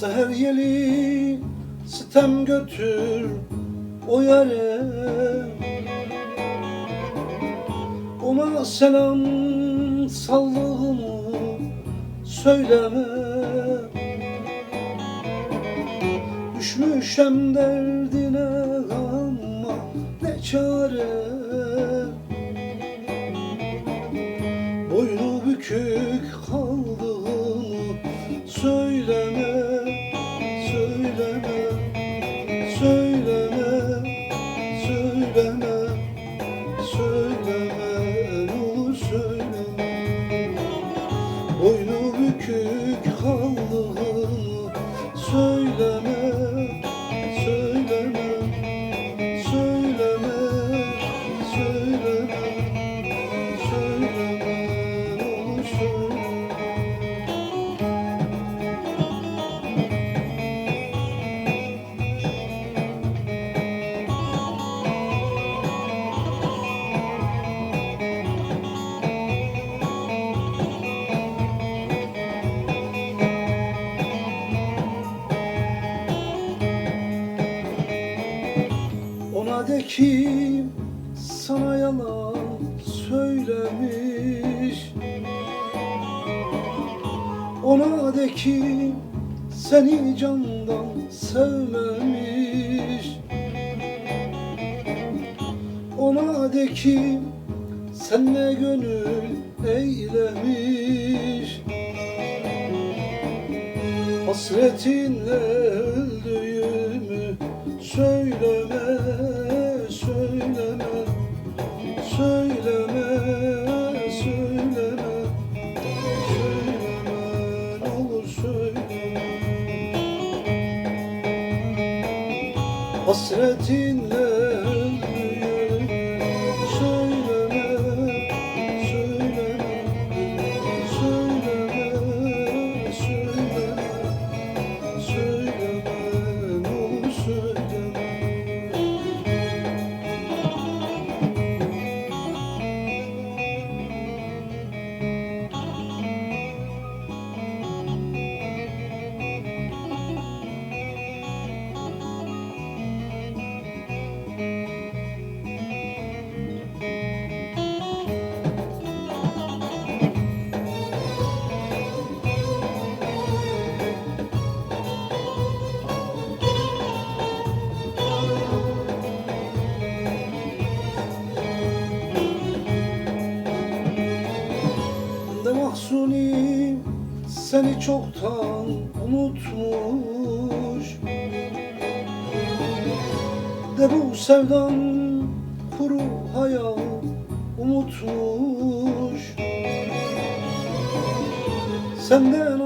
Seher yeli sitem götür o yere. Ona selam sallığımı söyleme. Düşmüşem derdine ama ne çare söyleme, söyleme Söyleme, ne olur söyleme. Boynu bükük söyleme Söyleme, Ona de ki sana yalan söylemiş? Ona de ki seni candan sevmemiş. Ona de ki senle gönül eylemiş? Hasretinle öldüğümü söyleme, Hasretinle seni çoktan unutmuş. De bu sevdan kuru hayal umutmuş Senden